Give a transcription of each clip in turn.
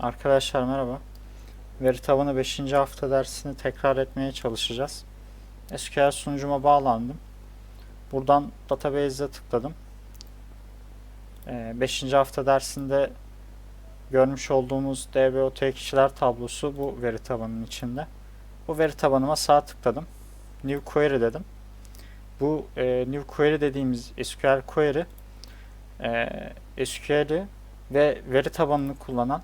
Arkadaşlar merhaba. Veri tabanı 5. hafta dersini tekrar etmeye çalışacağız. SQL sunucuma bağlandım. Buradan database'e tıkladım. 5. hafta dersinde görmüş olduğumuz DBOT kişiler tablosu bu veri tabanının içinde. Bu veri tabanıma sağ tıkladım. New Query dedim. Bu e, New Query dediğimiz SQL query e, SQL'i ve veri tabanını kullanan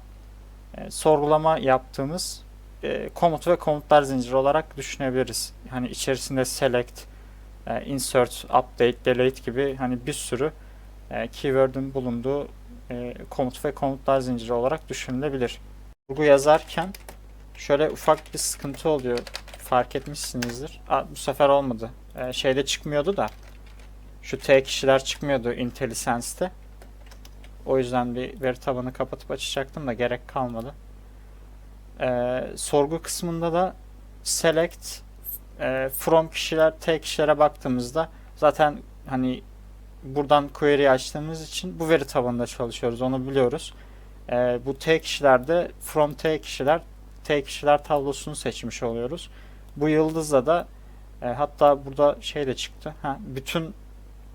e, sorgulama yaptığımız e, komut ve komutlar zinciri olarak düşünebiliriz. Hani içerisinde select, e, insert, update, delete gibi hani bir sürü e, keyword'ün bulunduğu e, komut ve komutlar zinciri olarak düşünülebilir. Sorgu yazarken şöyle ufak bir sıkıntı oluyor. Fark etmişsinizdir. Aa, bu sefer olmadı. E, şeyde çıkmıyordu da. Şu T kişiler çıkmıyordu IntelliSense'te. O yüzden bir veri tabanı kapatıp açacaktım da gerek kalmadı. Ee, sorgu kısmında da select e, from kişiler T kişilere baktığımızda zaten hani buradan query açtığımız için bu veri tabanında çalışıyoruz onu biliyoruz. Ee, bu T kişilerde from T kişiler T kişiler tablosunu seçmiş oluyoruz. Bu yıldızla da e, hatta burada şey de çıktı. Ha, bütün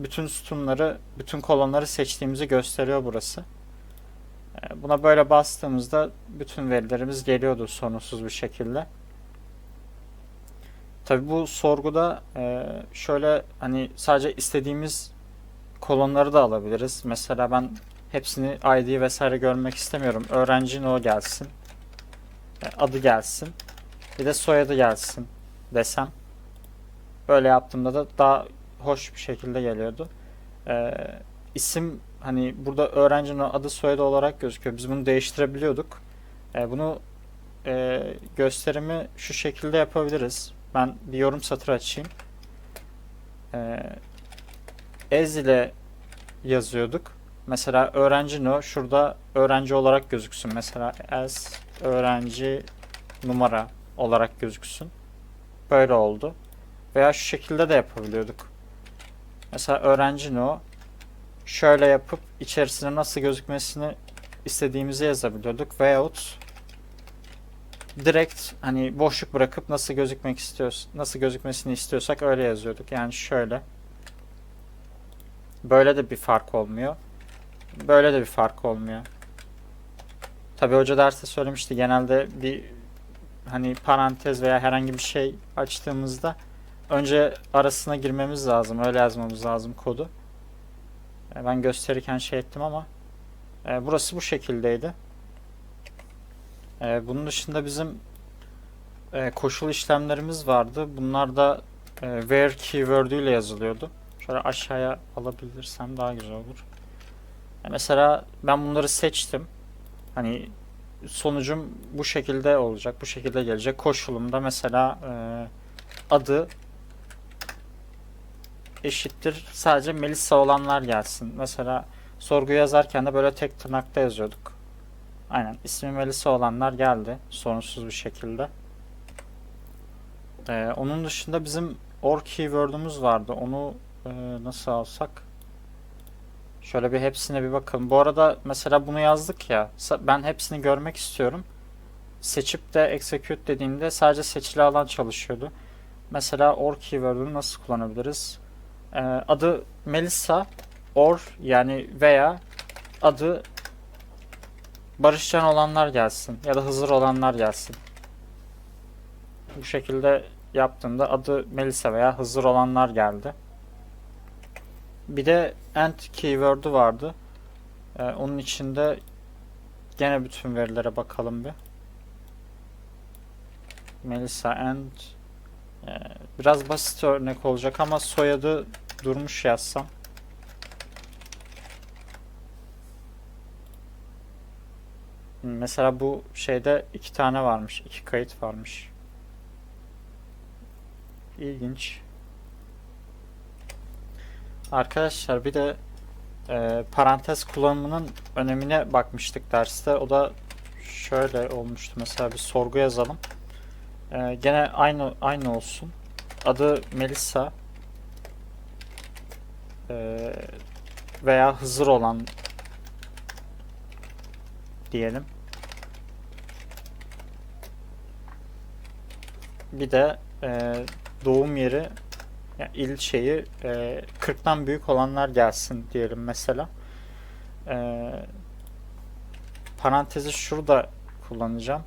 bütün sütunları, bütün kolonları seçtiğimizi gösteriyor burası. Ee, Buna böyle bastığımızda bütün verilerimiz geliyordu sorunsuz bir şekilde. Tabi bu sorguda e, şöyle hani sadece istediğimiz kolonları da alabiliriz. Mesela ben hepsini ID vesaire görmek istemiyorum. Öğrencinin o gelsin. E, Adı gelsin. Bir de soyadı gelsin desem. Böyle yaptığımda da daha hoş bir şekilde geliyordu. Ee, isim hani burada öğrencinin adı soyadı olarak gözüküyor. Biz bunu değiştirebiliyorduk. Ee, bunu e, gösterimi şu şekilde yapabiliriz. Ben bir yorum satır açayım. Ee, ez ile yazıyorduk. Mesela öğrenci no şurada öğrenci olarak gözüksün. Mesela as öğrenci numara olarak gözüksün. Böyle oldu. Veya şu şekilde de yapabiliyorduk. Mesela öğrenci no şöyle yapıp içerisine nasıl gözükmesini istediğimizi yazabiliyorduk veyahut direkt hani boşluk bırakıp nasıl gözükmek istiyoruz nasıl gözükmesini istiyorsak öyle yazıyorduk. Yani şöyle böyle de bir fark olmuyor. Böyle de bir fark olmuyor. Tabi hoca derste söylemişti genelde bir hani parantez veya herhangi bir şey açtığımızda önce arasına girmemiz lazım. Öyle yazmamız lazım kodu. E, Ben gösterirken şey ettim ama e, burası bu şekildeydi. E, bunun dışında bizim koşul işlemlerimiz vardı. Bunlar da e, where keyword ile yazılıyordu. Şöyle aşağıya alabilirsem daha güzel olur. Mesela ben bunları seçtim. Hani sonucum bu şekilde olacak. Bu şekilde gelecek. Koşulumda mesela adı eşittir sadece Melissa olanlar gelsin. Mesela sorgu yazarken de böyle tek tırnakta yazıyorduk. Aynen ismi Melissa olanlar geldi sorunsuz bir şekilde. Ee, onun dışında bizim or keyword'umuz vardı. Onu e, nasıl alsak? Şöyle bir hepsine bir bakalım. Bu arada mesela bunu yazdık ya. Ben hepsini görmek istiyorum. Seçip de execute dediğimde sadece seçili alan çalışıyordu. Mesela or keyword'unu nasıl kullanabiliriz? Ee, adı Melissa or yani veya adı Barışcan olanlar gelsin ya da Hızır olanlar gelsin. Bu şekilde yaptığımda adı Melissa veya Hızır olanlar geldi. Bir de end keyword'u vardı. Ee, onun içinde gene bütün verilere bakalım bir. Melissa and ee, biraz basit örnek olacak ama soyadı durmuş yazsam. Mesela bu şeyde iki tane varmış. iki kayıt varmış. İlginç. Arkadaşlar bir de e, parantez kullanımının önemine bakmıştık derste. O da şöyle olmuştu. Mesela bir sorgu yazalım. Ee, gene aynı aynı olsun. Adı Melissa ee, veya Hızır olan diyelim. Bir de e, doğum yeri yani il şeyi e, 40'tan büyük olanlar gelsin diyelim mesela. E, parantezi şurada kullanacağım.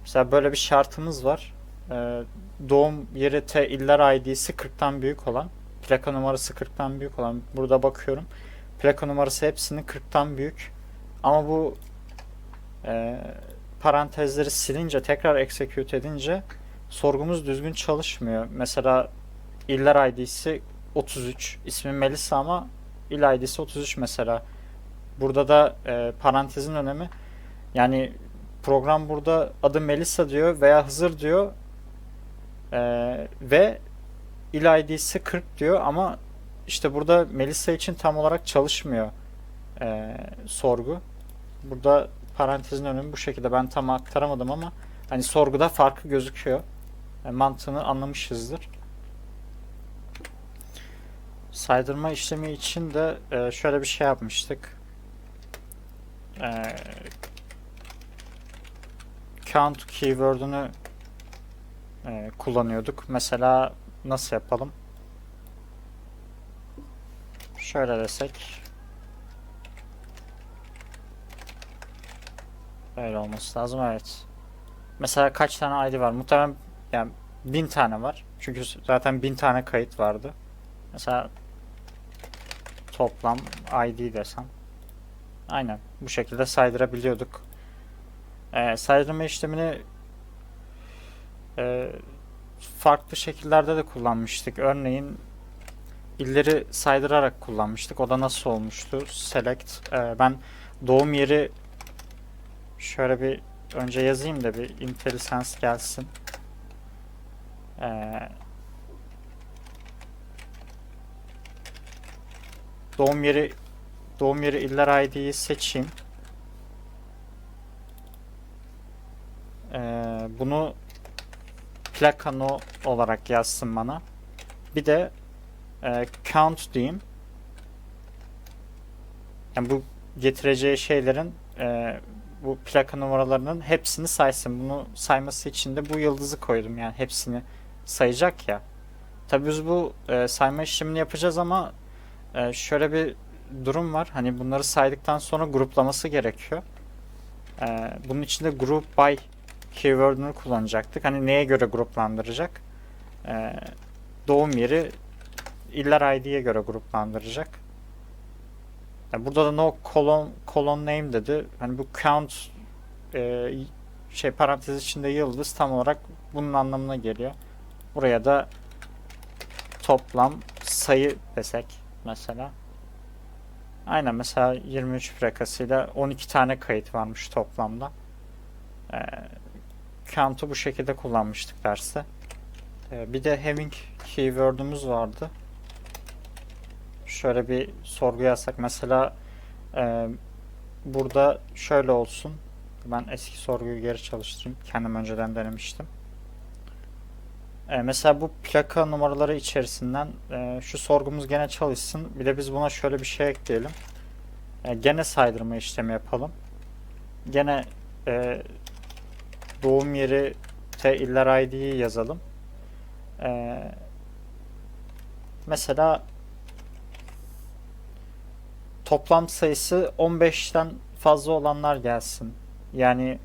Mesela böyle bir şartımız var. E, doğum yeri T iller ID'si 40'tan büyük olan, plaka numarası 40'tan büyük olan. Burada bakıyorum. Plaka numarası hepsinin 40'tan büyük. Ama bu e, parantezleri silince tekrar execute edince sorgumuz düzgün çalışmıyor. Mesela iller ID'si 33. ismi Melisa ama il ID'si 33 mesela. Burada da e, parantezin önemi yani program burada adı Melisa diyor veya Hızır diyor e, ve ID'si 40 diyor ama işte burada Melisa için tam olarak çalışmıyor e, sorgu. Burada parantezin önemi bu şekilde. Ben tam aktaramadım ama hani sorguda farkı gözüküyor. Yani mantığını anlamışızdır. Saydırma işlemi için de e, şöyle bir şey yapmıştık. E, count keyword'ünü e, kullanıyorduk. Mesela nasıl yapalım? Şöyle desek. Öyle olması lazım evet. Mesela kaç tane ID var? Muhtemelen yani bin tane var. Çünkü zaten bin tane kayıt vardı. Mesela toplam ID desem. Aynen bu şekilde saydırabiliyorduk. Ee, saydırma işlemini e, farklı şekillerde de kullanmıştık. Örneğin illeri saydırarak kullanmıştık. O da nasıl olmuştu? Select. Ee, ben doğum yeri şöyle bir önce yazayım da bir IntelliSense gelsin. Ee, doğum yeri doğum yeri iller ID'yi seçeyim. Ee, bunu plakano olarak yazsın bana. Bir de e, count diyeyim. Yani bu getireceği şeylerin e, bu plaka numaralarının hepsini saysın. Bunu sayması için de bu yıldızı koydum. Yani hepsini sayacak ya. Tabii biz bu e, sayma işlemini yapacağız ama e, şöyle bir durum var. Hani bunları saydıktan sonra gruplaması gerekiyor. E, bunun için de group by keyword'ünü kullanacaktık. Hani neye göre gruplandıracak? E, doğum yeri iller ID'ye göre gruplandıracak. Yani burada da no colon, colon name dedi. Hani bu count e, şey parantez içinde yıldız tam olarak bunun anlamına geliyor. Buraya da toplam sayı desek mesela. Aynen mesela 23 plakasıyla 12 tane kayıt varmış toplamda. E, count'u bu şekilde kullanmıştık derste. E, bir de having keyword'ümüz vardı. Şöyle bir sorgu yazsak. Mesela e, burada şöyle olsun. Ben eski sorguyu geri çalıştırayım. Kendim önceden denemiştim. E, mesela bu plaka numaraları içerisinden e, şu sorgumuz gene çalışsın. Bir de biz buna şöyle bir şey ekleyelim. E, gene saydırma işlemi yapalım. Gene e, doğum yeri T iller ID'yi yazalım e, mesela toplam sayısı 15'ten fazla olanlar gelsin. Yani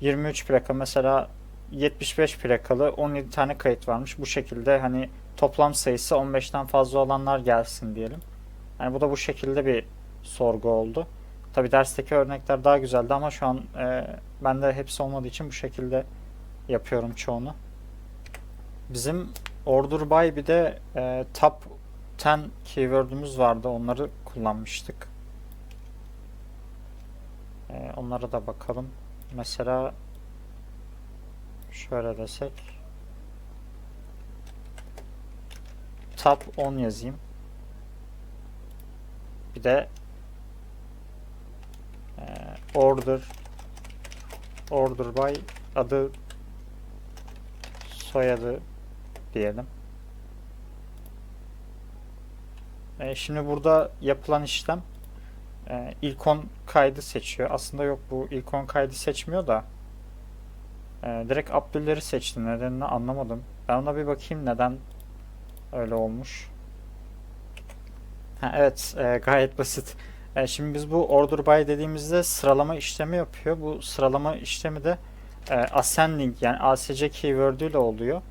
23 plaka mesela 75 plakalı 17 tane kayıt varmış. Bu şekilde hani toplam sayısı 15'ten fazla olanlar gelsin diyelim. Yani bu da bu şekilde bir sorgu oldu. Tabi dersteki örnekler daha güzeldi ama şu an e, bende hepsi olmadığı için bu şekilde yapıyorum çoğunu. Bizim order by bir de e, top 10 keyword'ümüz vardı. Onları kullanmıştık. Ee, onlara da bakalım. Mesela şöyle desek tab 10 yazayım. Bir de e, order order by adı soyadı diyelim. E, şimdi burada yapılan işlem e, ilk 10 kaydı seçiyor. Aslında yok bu ilk 10 kaydı seçmiyor da Ee, direkt Abdüller'i seçtim. Nedenini anlamadım. Ben ona bir bakayım neden öyle olmuş. Ha, evet e, gayet basit. E, şimdi biz bu order by dediğimizde sıralama işlemi yapıyor. Bu sıralama işlemi de e, ascending yani ASC keyword ile oluyor.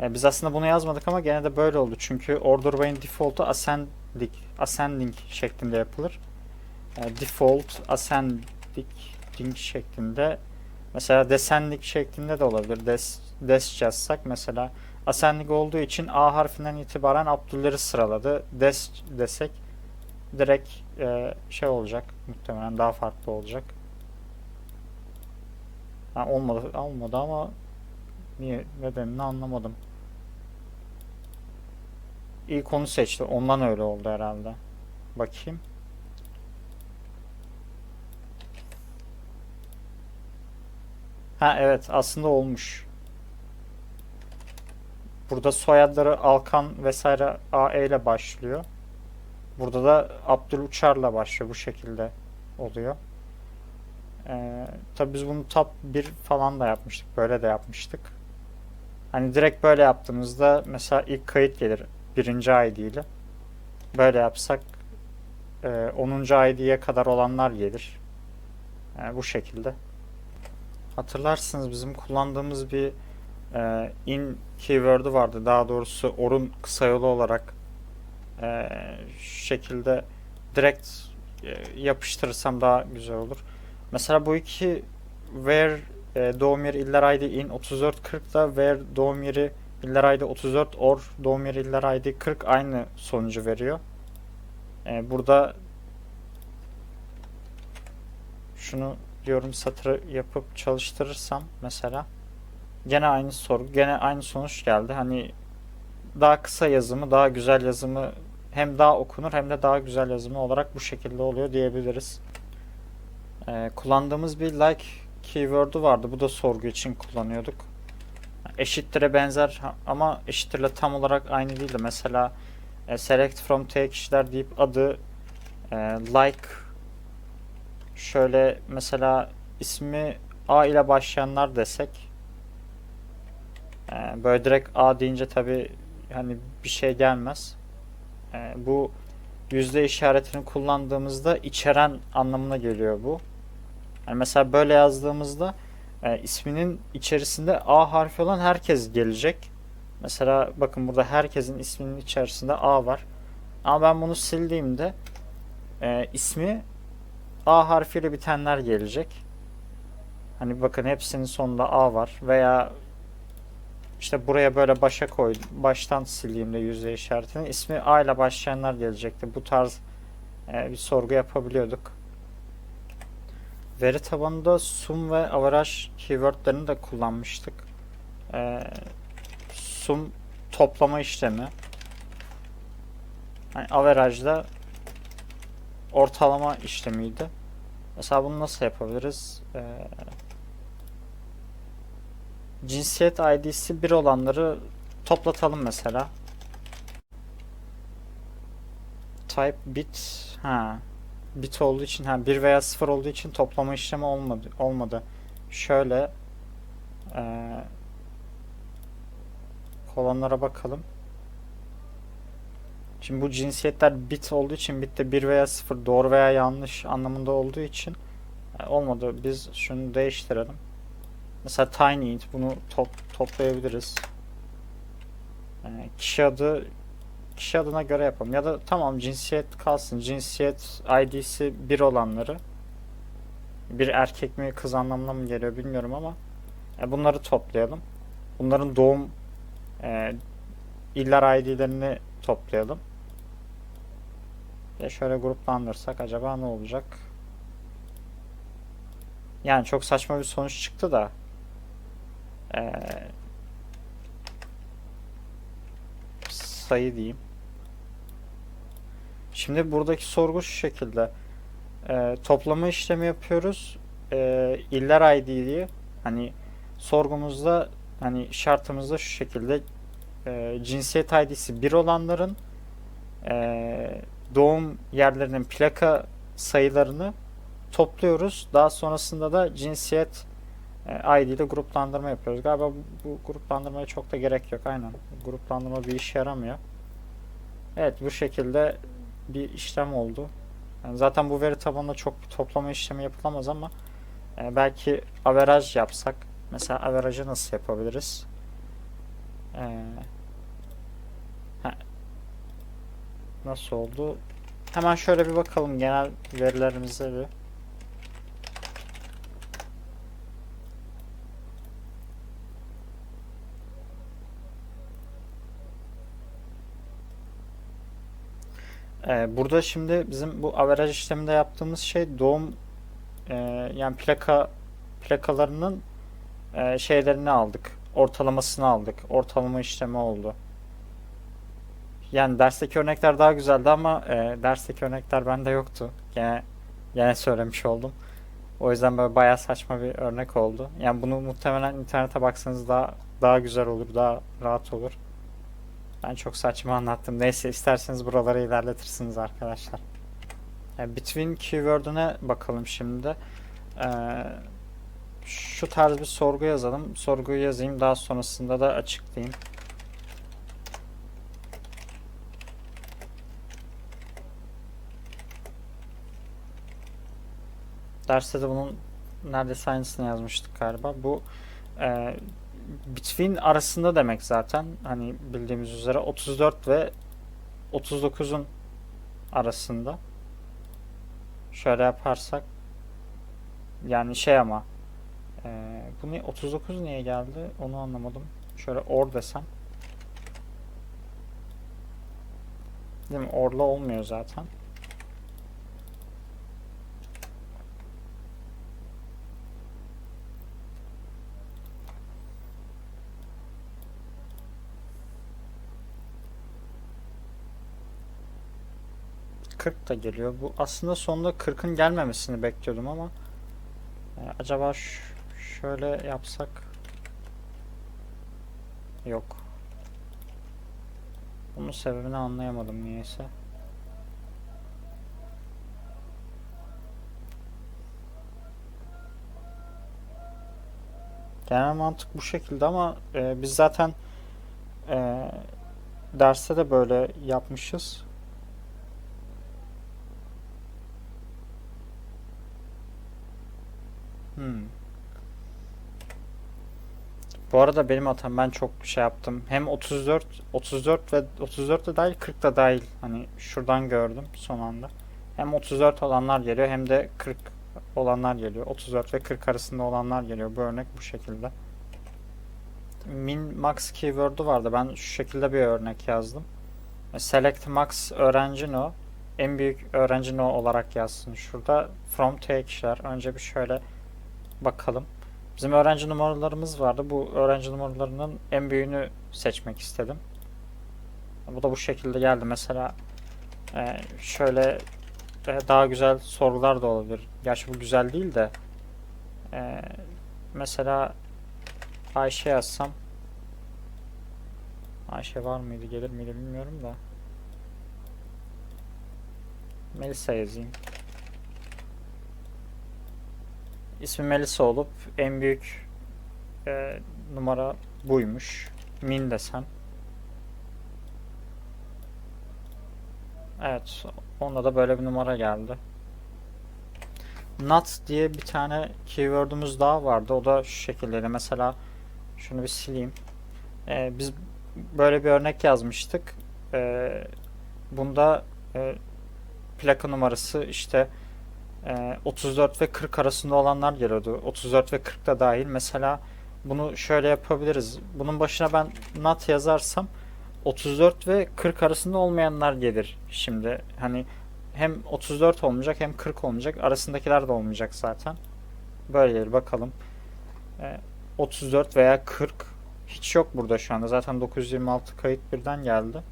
E, biz aslında bunu yazmadık ama gene de böyle oldu. Çünkü order by'in default'u ascending, ascending şeklinde yapılır. E, default ascending şeklinde mesela descending şeklinde de olabilir. Des, des yazsak mesela ascending olduğu için A harfinden itibaren Abdülleri sıraladı. Des desek direkt e, şey olacak. Muhtemelen daha farklı olacak. Ha, olmadı, olmadı ama niye nedenini anlamadım. İlk onu seçti. Ondan öyle oldu herhalde. Bakayım. Ha evet aslında olmuş. Burada soyadları Alkan vesaire AE ile başlıyor. Burada da Abdül Uçar'la başlıyor. Bu şekilde oluyor. Ee, tabii biz bunu top 1 falan da yapmıştık. Böyle de yapmıştık. Hani direkt böyle yaptığımızda mesela ilk kayıt gelir. Birinci ID ile. Böyle yapsak e, 10. ID'ye kadar olanlar gelir. Yani bu şekilde. Hatırlarsınız bizim kullandığımız bir e, in keyword'ü vardı. Daha doğrusu orun kısa yolu olarak e, şekilde direkt e, yapıştırırsam daha güzel olur. Mesela bu iki where e, doğum yeri iller ID in 3440 da where doğum yeri iller ID 34 or doğum yeri iller ID 40 aynı sonucu veriyor. E, burada şunu diyorum satırı yapıp çalıştırırsam mesela gene aynı soru gene aynı sonuç geldi. Hani daha kısa yazımı daha güzel yazımı hem daha okunur hem de daha güzel yazımı olarak bu şekilde oluyor diyebiliriz. Ee, kullandığımız bir like keyword'u vardı. Bu da sorgu için kullanıyorduk. Eşittir'e benzer ama eşittirle tam olarak aynı değildi. Mesela e, select from t kişiler deyip adı e, like şöyle mesela ismi A ile başlayanlar desek e, böyle direkt A deyince tabi hani bir şey gelmez. E, bu yüzde işaretini kullandığımızda içeren anlamına geliyor bu. Yani mesela böyle yazdığımızda e, isminin içerisinde A harfi olan herkes gelecek. Mesela bakın burada herkesin isminin içerisinde A var. Ama ben bunu sildiğimde e, ismi A harfiyle bitenler gelecek. Hani bakın hepsinin sonunda A var veya işte buraya böyle başa koydum. Baştan sildiğimde yüzde işaretini ismi A ile başlayanlar gelecekti. Bu tarz e, bir sorgu yapabiliyorduk. Veri tabanında sum ve average keywordlerini de kullanmıştık. E, sum toplama işlemi. Yani average'da ortalama işlemiydi. Mesela bunu nasıl yapabiliriz? Ee, cinsiyet ID'si 1 olanları toplatalım mesela. Type bit ha bit olduğu için ha 1 veya 0 olduğu için toplama işlemi olmadı olmadı. Şöyle ee, kolonlara bakalım. Şimdi bu cinsiyetler bit olduğu için bitte 1 veya 0 doğru veya yanlış anlamında olduğu için e, olmadı. Biz şunu değiştirelim. Mesela tiny int bunu top, toplayabiliriz. Yani kişi adı kişi adına göre yapalım. Ya da tamam cinsiyet kalsın. Cinsiyet ID'si 1 olanları bir erkek mi kız anlamına mı geliyor bilmiyorum ama e, bunları toplayalım. Bunların doğum e, iller ID'lerini toplayalım. Ve şöyle gruplandırsak acaba ne olacak? Yani çok saçma bir sonuç çıktı da. Ee, sayı diyeyim. Şimdi buradaki sorgu şu şekilde. Ee, toplama işlemi yapıyoruz. Ee, iller ID diye. Hani sorgumuzda hani şartımızda şu şekilde e, cinsiyet ID'si 1 olanların e, doğum yerlerinin plaka sayılarını topluyoruz. Daha sonrasında da cinsiyet e, ID ile gruplandırma yapıyoruz. Galiba bu, gruplandırmaya çok da gerek yok. Aynen. Gruplandırma bir işe yaramıyor. Evet bu şekilde bir işlem oldu. Yani zaten bu veri tabanında çok bir toplama işlemi yapılamaz ama e, belki averaj yapsak. Mesela averajı nasıl yapabiliriz? E, nasıl oldu? Hemen şöyle bir bakalım genel verilerimize bir. Ee, burada şimdi bizim bu averaj işleminde yaptığımız şey doğum e, yani plaka plakalarının e, şeylerini aldık. Ortalamasını aldık. Ortalama işlemi oldu. Yani dersteki örnekler daha güzeldi ama e, dersteki örnekler bende yoktu. Gene gene söylemiş oldum. O yüzden böyle bayağı saçma bir örnek oldu. Yani bunu muhtemelen internete baksanız daha daha güzel olur, daha rahat olur. Ben çok saçma anlattım. Neyse isterseniz buraları ilerletirsiniz arkadaşlar. Yani between keyword'üne bakalım şimdi. Ee, şu tarz bir sorgu yazalım. Sorguyu yazayım daha sonrasında da açıklayayım. Derste de bunun neredeyse aynısını yazmıştık galiba. Bu e, between arasında demek zaten. Hani bildiğimiz üzere 34 ve 39'un arasında. Şöyle yaparsak yani şey ama e, bu ne 39 niye geldi onu anlamadım. Şöyle or desem. Değil mi? Or'la olmuyor zaten. Kırk da geliyor. Bu aslında sonunda 40'ın gelmemesini bekliyordum ama e, acaba şöyle yapsak yok. Bunun sebebini anlayamadım niyeyse. Genel mantık bu şekilde ama e, biz zaten e, derste de böyle yapmışız. Bu arada benim hatam ben çok şey yaptım. Hem 34 34 ve 34 de dahil 40 da dahil. Hani şuradan gördüm son anda. Hem 34 olanlar geliyor hem de 40 olanlar geliyor. 34 ve 40 arasında olanlar geliyor. Bu örnek bu şekilde. Min max keyword'u vardı. Ben şu şekilde bir örnek yazdım. Select max öğrenci no. En büyük öğrenci no olarak yazsın. Şurada from take'ler. Önce bir şöyle bakalım. Bizim öğrenci numaralarımız vardı. Bu öğrenci numaralarının en büyüğünü seçmek istedim. Bu da bu şekilde geldi. Mesela e, şöyle e, daha güzel sorular da olabilir. Gerçi bu güzel değil de e, mesela Ayşe yazsam Ayşe var mıydı gelir miydi bilmiyorum da Melisa yazayım. İsmi Melisa olup en büyük e, numara buymuş. Min desem. Evet. Onda da böyle bir numara geldi. Not diye bir tane keyword'ümüz daha vardı. O da şu şekildeydi. Mesela şunu bir sileyim. E, biz böyle bir örnek yazmıştık. E, bunda e, plaka numarası işte 34 ve 40 arasında olanlar geliyordu. 34 ve 40 da dahil. Mesela bunu şöyle yapabiliriz. Bunun başına ben not yazarsam 34 ve 40 arasında olmayanlar gelir. Şimdi hani hem 34 olmayacak hem 40 olmayacak. Arasındakiler de olmayacak zaten. Böyle gelir bakalım. E, 34 veya 40 hiç yok burada şu anda. Zaten 926 kayıt birden geldi.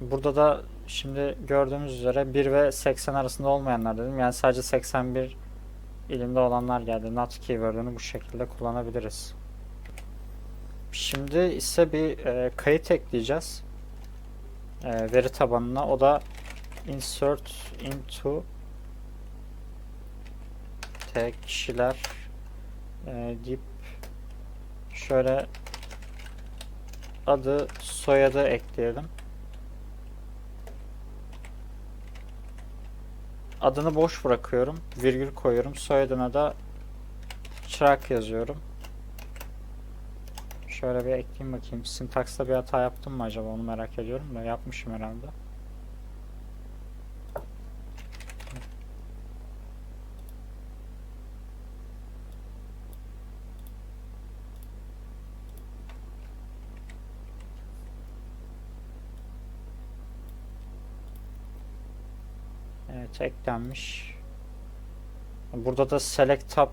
Burada da şimdi gördüğümüz üzere 1 ve 80 arasında olmayanlar dedim. Yani sadece 81 ilimde olanlar geldi. Not keyword'ünü bu şekilde kullanabiliriz. Şimdi ise bir e, kayıt ekleyeceğiz. E, veri tabanına. O da insert into tek kişiler e, deyip şöyle adı soyadı ekleyelim. Adını boş bırakıyorum. Virgül koyuyorum. Soyadına da çırak yazıyorum. Şöyle bir ekleyeyim bakayım. Sintaksta bir hata yaptım mı acaba onu merak ediyorum da yapmışım herhalde. Evet eklenmiş. Burada da select tab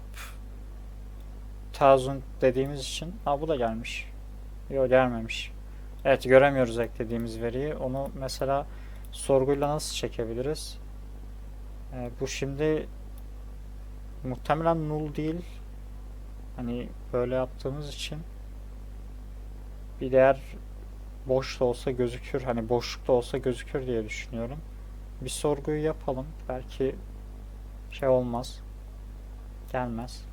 thousand dediğimiz için ha bu da gelmiş. Yok gelmemiş. Evet göremiyoruz eklediğimiz veriyi. Onu mesela sorguyla nasıl çekebiliriz? Ee, bu şimdi muhtemelen null değil. Hani böyle yaptığımız için bir değer boş da olsa gözükür. Hani boşlukta olsa gözükür diye düşünüyorum. Bir sorguyu yapalım. Belki şey olmaz. Gelmez.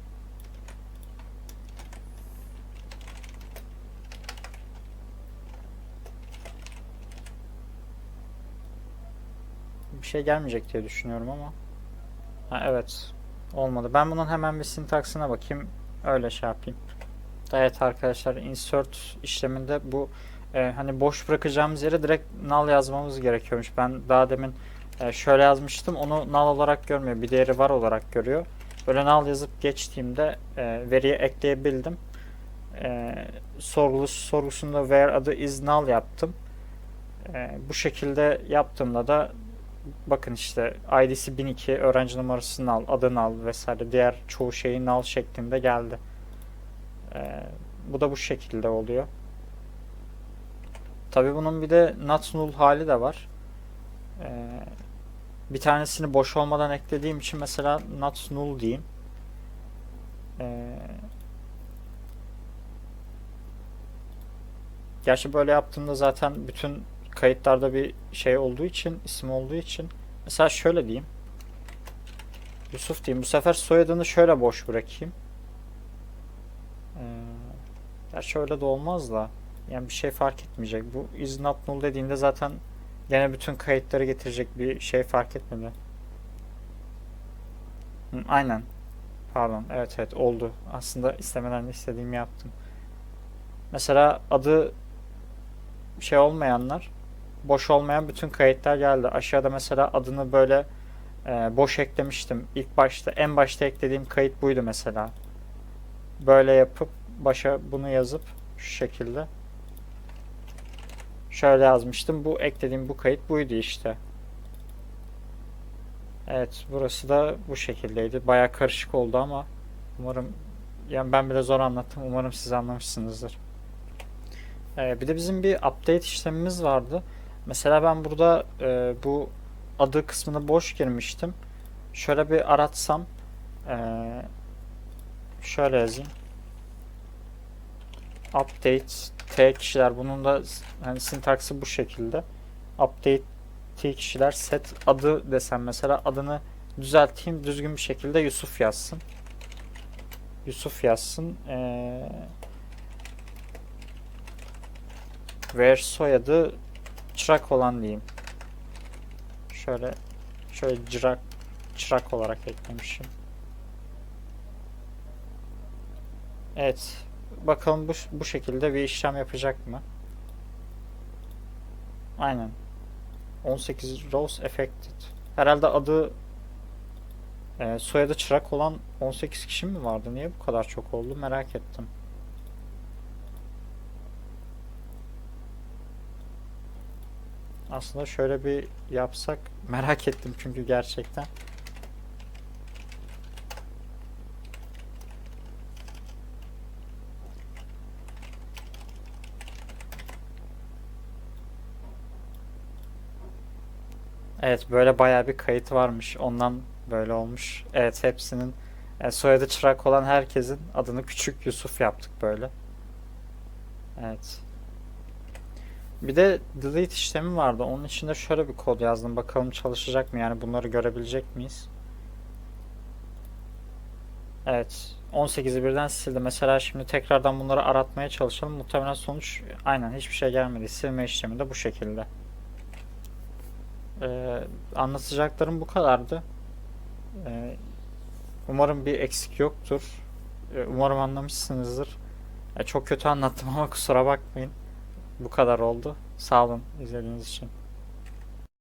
Bir şey gelmeyecek diye düşünüyorum ama. Ha, evet. Olmadı. Ben bunun hemen bir sintaksına bakayım. Öyle şey yapayım. Evet arkadaşlar insert işleminde bu e, hani boş bırakacağımız yere direkt null yazmamız gerekiyormuş. Ben daha demin e, şöyle yazmıştım. Onu null olarak görmüyor. Bir değeri var olarak görüyor. Böyle null yazıp geçtiğimde e, veriye ekleyebildim. E, sorgulu, sorgusunda where adı is null yaptım. E, bu şekilde yaptığımda da bakın işte ID'si 1002, öğrenci numarası null, adı null vesaire diğer çoğu şeyi null şeklinde geldi. E, bu da bu şekilde oluyor. Tabi bunun bir de not null hali de var. Ee, bir tanesini boş olmadan eklediğim için mesela not null diyeyim. Ee, gerçi böyle yaptığımda zaten bütün kayıtlarda bir şey olduğu için, isim olduğu için mesela şöyle diyeyim. Yusuf diyeyim. Bu sefer soyadını şöyle boş bırakayım. Ee, gerçi öyle de olmaz da. Yani bir şey fark etmeyecek. Bu is not null dediğinde zaten gene bütün kayıtları getirecek bir şey fark etmedi. Hı, aynen. Pardon. Evet evet oldu. Aslında istemeden de istediğimi yaptım. Mesela adı şey olmayanlar boş olmayan bütün kayıtlar geldi. Aşağıda mesela adını böyle e, boş eklemiştim. İlk başta en başta eklediğim kayıt buydu mesela. Böyle yapıp başa bunu yazıp şu şekilde Şöyle yazmıştım. Bu eklediğim bu kayıt buydu işte. Evet burası da bu şekildeydi. Baya karışık oldu ama umarım yani ben bile zor anlattım. Umarım siz anlamışsınızdır. Ee, bir de bizim bir update işlemimiz vardı. Mesela ben burada e, bu adı kısmını boş girmiştim. Şöyle bir aratsam e, şöyle yazayım. Update T kişiler bunun da hani sintaksı bu şekilde. Update T kişiler set adı desem mesela adını düzelteyim düzgün bir şekilde Yusuf yazsın. Yusuf yazsın. Ee, ver soyadı çırak olan diyeyim. Şöyle şöyle çırak çırak olarak eklemişim. Evet. Bakalım bu, bu şekilde bir işlem yapacak mı? Aynen. 18 rows affected. Herhalde adı e, soyadı çırak olan 18 kişi mi vardı? Niye bu kadar çok oldu? Merak ettim. Aslında şöyle bir yapsak merak ettim çünkü gerçekten. Evet böyle bayağı bir kayıt varmış. Ondan böyle olmuş. Evet hepsinin e, soyadı çırak olan herkesin adını küçük Yusuf yaptık böyle. Evet. Bir de delete işlemi vardı. Onun içinde şöyle bir kod yazdım. Bakalım çalışacak mı? Yani bunları görebilecek miyiz? Evet. 18'i birden sildi. Mesela şimdi tekrardan bunları aratmaya çalışalım. Muhtemelen sonuç aynen hiçbir şey gelmedi. Silme işlemi de bu şekilde. Ee, anlatacaklarım bu kadardı. Ee, umarım bir eksik yoktur. Ee, umarım anlamışsınızdır. Ee, çok kötü anlattım ama kusura bakmayın. Bu kadar oldu. Sağ olun izlediğiniz için.